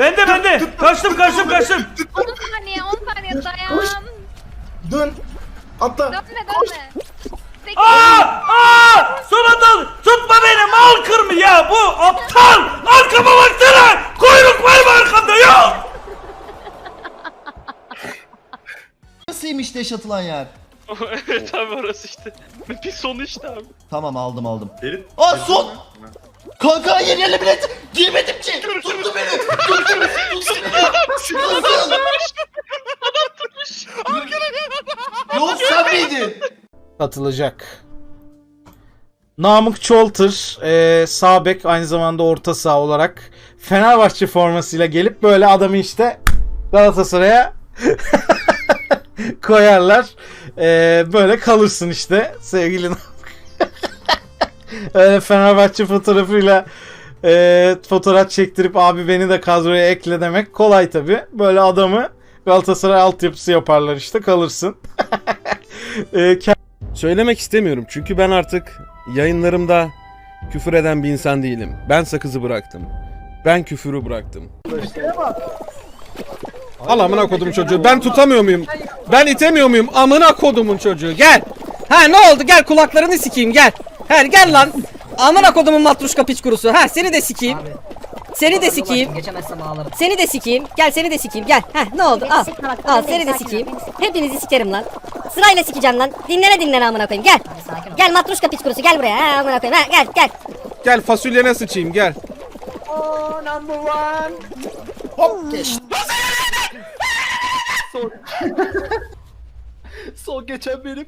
Bende bende. Kaçtım kaçtım kaçtım. 10 saniye 10 saniye dayan. Koş. Dön. Atla. Dönme dönme. Sekiz. Aa! Aa! Son anda tutma beni mal kırmı ya bu aptal. Arkama baksana. Kuyruk var mı arkamda yok. Nasılymış deş atılan yer? evet abi orası işte. Bir sonu işte abi. Tamam aldım aldım. Ferit. Aa son! Kanka hayır yerle bilet! Girmedim ki! Tuttu beni! Tuttu beni! Tuttu beni! Nasıl? Yok sen miydin? Atılacak. Namık Çolter, e, sağ bek aynı zamanda orta saha olarak Fenerbahçe formasıyla gelip böyle adamı işte Galatasaray'a koyarlar. E, böyle kalırsın işte sevgili Namık. Öyle Fenerbahçe fotoğrafıyla e, fotoğraf çektirip abi beni de kadroya ekle demek kolay tabi. Böyle adamı Galatasaray altyapısı yaparlar işte kalırsın. e, Söylemek istemiyorum çünkü ben artık yayınlarımda küfür eden bir insan değilim. Ben sakızı bıraktım. Ben küfürü bıraktım. Al amına kodum çocuğu. Ben tutamıyor muyum? Ben itemiyor muyum? Amına kodumun çocuğu. Gel. Ha ne oldu gel kulaklarını sikeyim gel. Her gel lan. Amına kodumun matruşka piç kurusu. Ha seni de sikeyim. Seni de sikeyim. Geçemezsem ağlarım. Seni de sikeyim. Gel seni de sikeyim. Gel. Heh ne oldu? Al. Al seni de sikeyim. Hepinizi sikerim lan. Sırayla sikeceğim lan. Dinlene dinlene amına koyayım. Gel. Sakin ol. Gel matruşka piç kurusu gel buraya. Ha amına koyayım. Ha gel gel. Gel fasulyene sıçayım gel. Son geçen benim.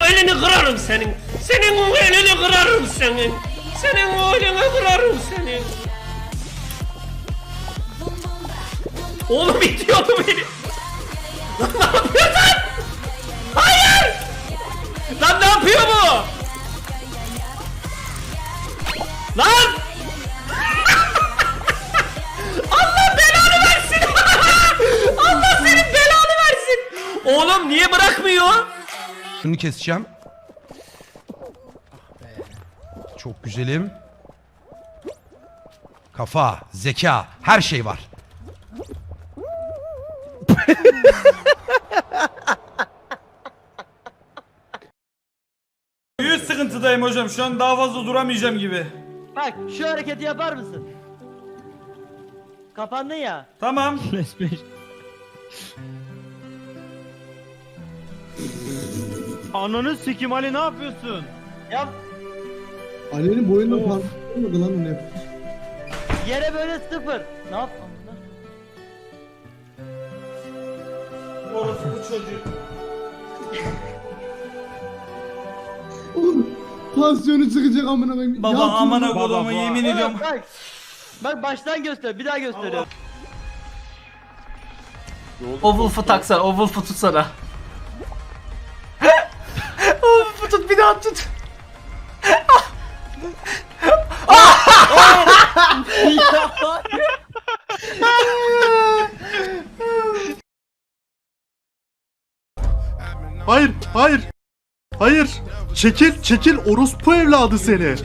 Elini kırarım senin. Senin o elini kırarım senin. Senin o elini kırarım senin. Oğlum itiyordu beni. Lan ne yapıyorsun? Hayır! Lan ne yapıyor bu? Şunu keseceğim. Çok güzelim. Kafa, zeka, her şey var. Büyük sıkıntıdayım hocam. Şu an daha fazla duramayacağım gibi. Bak şu hareketi yapar mısın? Kapandın ya. Tamam. Ananı sikim Ali ne yapıyorsun? Yap. Ali'nin boyundan parmağı lan onu yap. Yere böyle sıfır. Ne yap? Orası bu çocuk. Oğlum tansiyonu çıkacak amına koyayım. Baba Yat amına kodumu yemin ediyorum. Bak. Bak baştan göster. Bir daha gösteriyorum. O Wolf'u taksana, o Wolf'u tutsana. Tut. Hayır, hayır. Hayır. Çekil, çekil orospu evladı seni.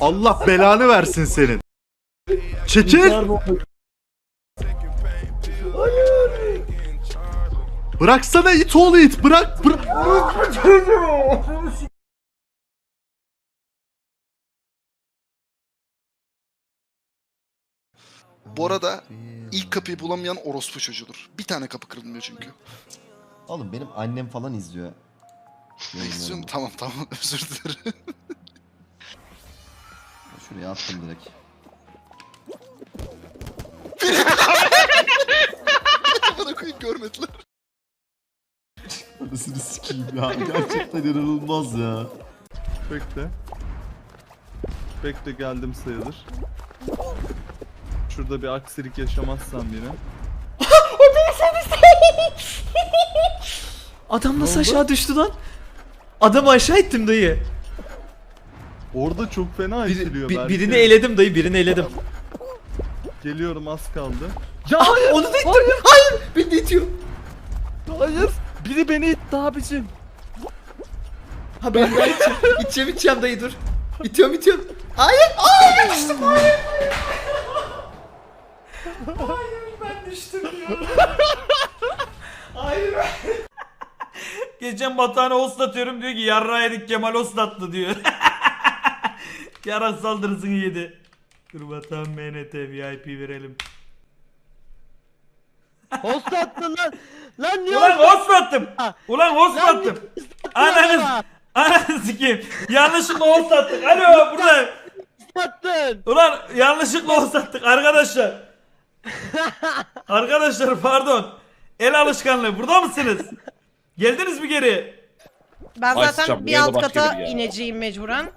Allah belanı versin senin. Çekil. Bıraksana it oğlu it. Bırak, bırak. Bu arada ilk kapıyı bulamayan orospu çocuğudur. Bir tane kapı kırılmıyor çünkü. Oğlum benim annem falan izliyor. İstiyorum tamam tamam özür dilerim. Şuraya attım direkt. Bana koyup görmediler. Anasını sikeyim ya. Gerçekten inanılmaz ya. Bekle. Bekle geldim sayılır. Şurada bir aksilik yaşamazsam yine. Adam nasıl aşağı düştü lan? Adamı aşağı ettim dayı. Orada çok fena itiliyor Bir- belki. birini eledim dayı, birini eledim. Geliyorum az kaldı. Ya onu da ittim. Hayır, beni de itiyor. Hayır. Biri beni itti abicim. Ha ben daha içeceğim. içeceğim içeceğim dayı dur. İtiyorum itiyorum. Hayır. Hayır düştüm hayır. Hayır ben düştüm ya. Hayır. Geçen batağına oslatıyorum diyor ki yarra yedik Kemal oslattı diyor. Yara saldırısını yedi. Dur batağın MNT VIP verelim. Host attın lan. Lan niye Ulan host host attım? Ulan host Lan attım? attın Ananı adama? Ananı sikeyim. Yanlışlıkla host attık. Alo burada. attın? Ulan yanlışlıkla host attık arkadaşlar. arkadaşlar pardon. El alışkanlığı. Burada mısınız? Geldiniz mi geri? Ben Ay zaten sıçacağım, bir buraya da alt başka kata biri ya. ineceğim mecburen.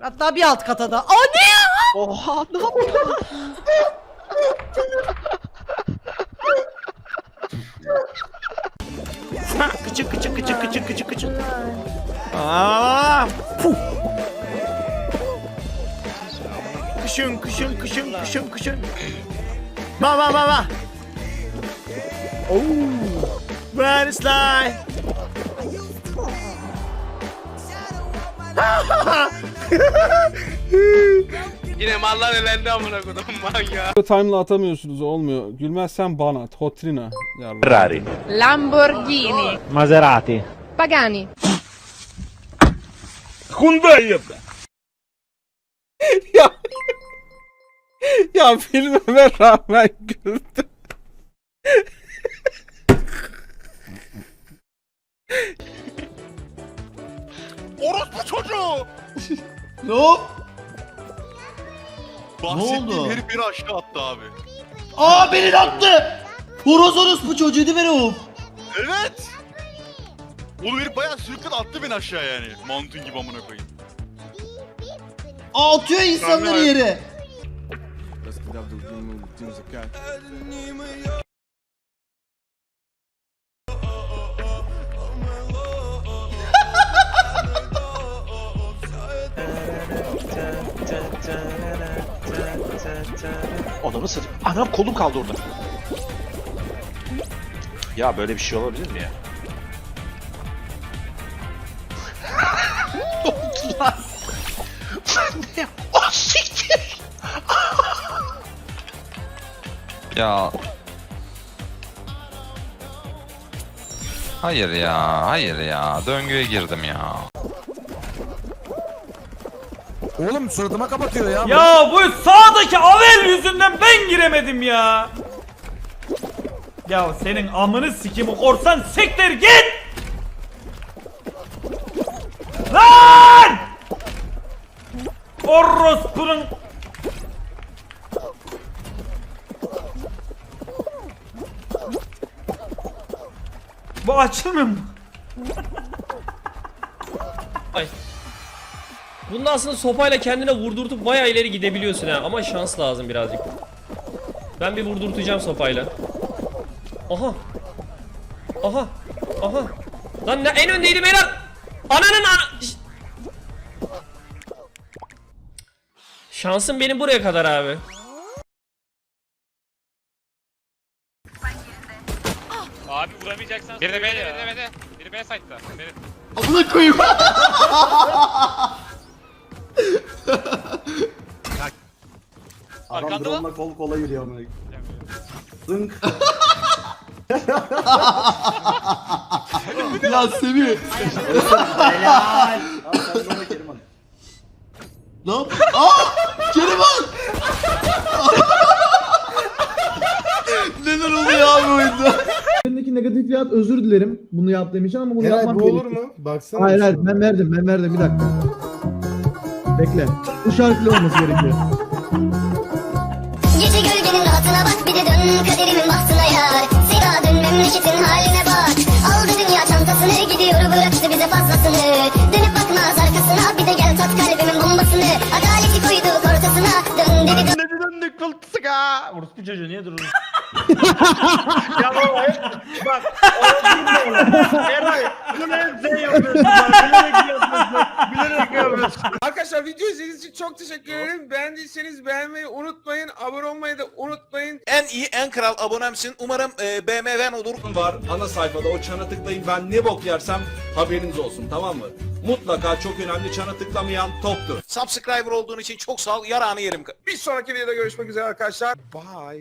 Hatta bir alt kata da. Aa ne ya? Oha ne yapıyorsun? Kıçık kıçık kıçık kıçık kıçık kıçık. Aa! Kışın kışın kışın kışın kışın. Ba ba ba ba. Oh. İs life? Yine mallar elendi amına kodum manyak. Time'la atamıyorsunuz olmuyor. Gülmezsen bana. Totrina. Yarra. Ferrari. Lamborghini. Maserati. Pagani. Hyundai. ya. ya filmime rağmen güldüm. Orospu çocuğu! Ne o? Bahsettiğim oldu? herif beni aşağı attı abi. Aa beni de attı. Horoz horoz bu çocuğu değil mi Rauf? Evet! Oğlum herif bayağı sürükledi attı beni aşağı yani. Mantun gibi amına koyayım. Aa, atıyor insanları yere. Adamı satayım. Anam kolum kaldı orada. Ya böyle bir şey olabilir mi ya? Ya. Hayır ya, hayır ya. Döngüye girdim ya. Oğlum suratıma kapatıyor ya. Ya bu sağdaki Avel yüzünden ben giremedim ya. Ya senin amını sikimi korsan siktir git. Lan! Orospu'nun Bu açılmıyor mu? Bunda aslında sopayla kendine vurdurtup bayağı ileri gidebiliyorsun ha ama şans lazım birazcık. Ben bir vurdurtacağım sopayla. Aha. Aha. Aha. Lan ne en öndeydim Eren. Ananın ana... Şansım benim buraya kadar abi. Abi vuramayacaksan Biri de B'de, biri de B'de. Biri B site'da. Biri. Amına koyayım. Arkanda lan. kol kola yürüyor amına. Zınk. ya Semih. Ne yap? Aa! Keriman! Neler oluyor abi oyunda? Elindeki negatif fiyat özür dilerim. Bunu yaptığım için ama bunu yapmam bu olur gerekiyor. mu? Baksana. Hayır hayır ben verdim ben verdim bir dakika. Bekle. Bu şarkıyla olması gerekiyor. Gece gölgenin rahatına bak bir de dön kaderimin bahtına yar. Zira dön memleketin haline bak. Aldı dünya çantasını gidiyor bıraktı bize fazlasını. Dönüp bakmaz arkasına bir de gel tat kalbimin bombasını. Adaleti koyduk ortasına dön dedi dön. Döndük kıltık ha. Orospu çocuğu niye durur? ya baba bak. Eray bunu hep sen yapıyorsun. Bak, yapıyorsun. Yapıyorsun. Arkadaşlar video izlediğiniz için çok teşekkür ederim. Beğendiyseniz beğenmeyi unutmayın. Abone olmayı da unutmayın. En iyi en kral abonemsin. Umarım e, BMW'n olur. Var ana sayfada o çana tıklayın. Ben ne bok yersem haberiniz olsun tamam mı? Mutlaka çok önemli çana tıklamayan toptur. Subscriber olduğun için çok sağ ol. Yarağını yerim. Bir sonraki videoda görüşmek üzere arkadaşlar. Bye.